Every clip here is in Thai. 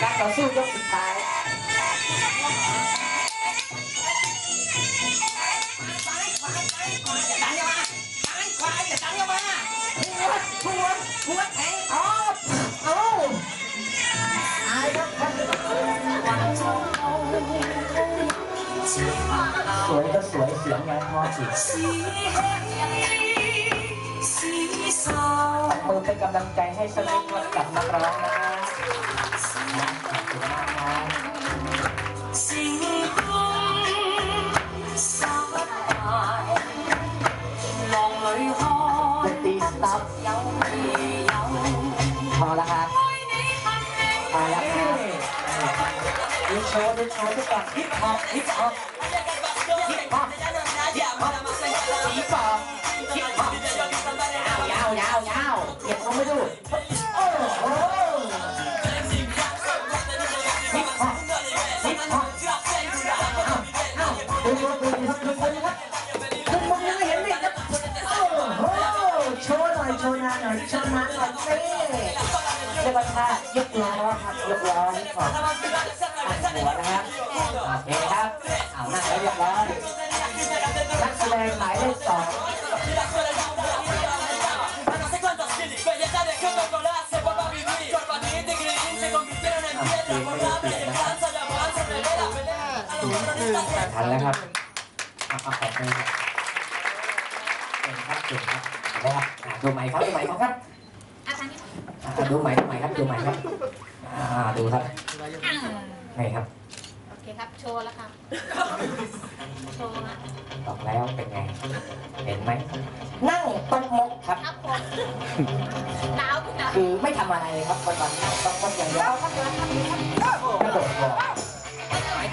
การต่อสู้ยกสุดท้ายซ้าขวาซ้ายขวาอย่าดันเข้ามาซ้ายขวาอย่าดันเข้ามาทวนทวนทว สวยก็สวยเสียงยังพอจิตสีแห่งสีเศร้าตัดมือเป็นกำลังใจให้สักนิดครับกับนักร้องนะฮะนะขอบคุณมากครับสิ่งคุ้มสาวตายลองเลยหอดนตรีสต็อปเยาไม่เยาพอแล้วครับไม่ได้ทำเองพอแล้วครับ ดูโชว์ดูโชว์ทุกอย่างฮิปฮอปฮิปฮอปฮิปฮอปฮิปฮอปสีฟองฮิปฮอปยาวยาวยาวเก็บลงไม่ดูโอ้โหฮิปฮอปฮิปฮอปเอ้าเอ้าดูดูดูดูดูคนนะครับดูคนยังไม่เห็นเลยครับโอ้โหโชว์หน่อยโชว์หน้าหน่อยโชว์หน้าหน่อยเต้ รียกว่าท่ายกล้อครับยกล้อฮิปฮอปหัวนะครับโอเคครับเอาหน้าแล้วเรียบร้อยนักแสดงหมายเลขสองอะเพลงไม่ได้เปลี่ยนนะครับทันแล้วครับเอาเอาขอบคุณครับเก่งครับเก่งครับเอาละครับอะดูใหม่ครับดูใหม่ครับครับอ่ะดูใหม่ดูใหม่ครับดูใหม่ครับอ่าดูครับนี่ครับโอเคครับ โชว์แล้วครับ โชว์นะบอกแล้วเป็นไง เห็นไหมนั่งตกมกครับ ครับผมหนาวพี่หนาวคือไม่ทำอะไรเลยครับวันวันๆนั่งตกมกอย่างเดียวกระโดดวอร์มกระ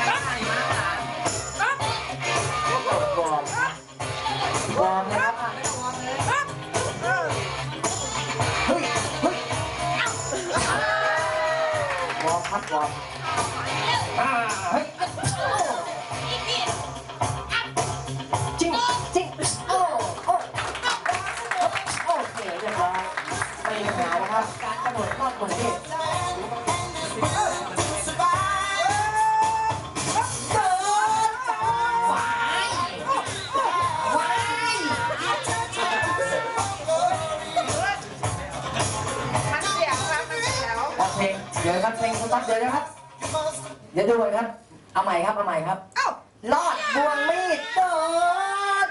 โดดวอร์มวอร์มนะ ยวอร์มครับวอร์มอ่าเฮ้ยจริงจริงโอ้โอ้โอเคเรียบร้อยไม่มีปัญหานะครับการกระโดดรอดบตัวนี้ว้ ดี๋ยวครับเพลงสต๊อปเดี๋ยวนะครับ เดี๋ยวดูก่อนครับ เอาใหม่ครับ เอาใหม่ครับรอดบวงมีดเปิด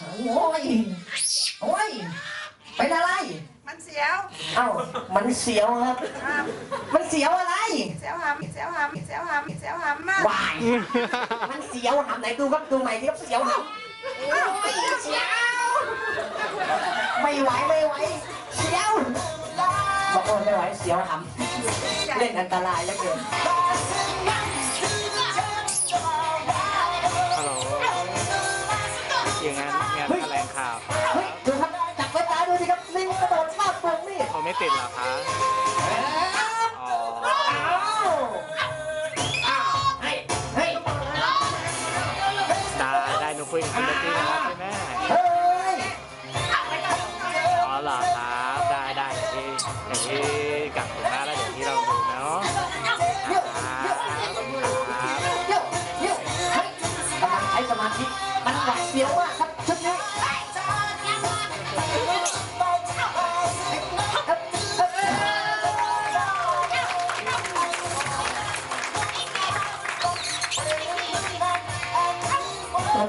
โอ้ยโอ้ยเป็นอะไร มันเสียวเอ้ามันเสียวครับ ห้ามมันเสียวอะไร เสียวหำเสียวหำเสียวหำเสียวหำมากวาย มันเสียวหำไหนดูครับดูใหม่ที่ครับเสียวหำโอ้ยเสียว ไม่ไหวไม่ไหวเสียวบอกโอ้ยไม่ไหวเสียวหำ เล่นอันตรายเหลือเกินฮัลโหลอย่างนั้นงานแถลงข่าวเฮ้ยดูครับจับไว้ตาดูสิครับลิงกระโดดฟาดตรงนี่เขาไม่ติดเหรอคะอ๋ออ้าวอ้าวเฮ้ยเฮ้ยได้ได้หนูคุยกับคุณเบตตี้นะครับใช่ไหมเฮ้ยอ๋อเหรอครับ ได้ได้อย่างที่อย่างที่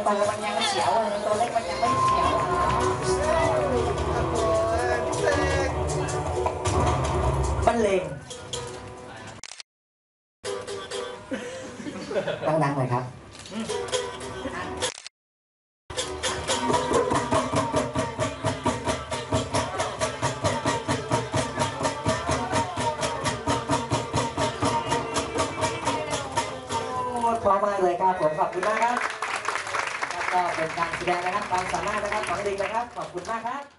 โตมันยังเสียวเลยตัวเล็กมันยังไม่เสียวบรรเลงดังๆหน่อยครับพร้อมมากเลยครับผมขอบคุณมากครับ ก็เป็นการแสดงนะครับความสามารถนะครับของลิงนะครับขอบคุณมากครับ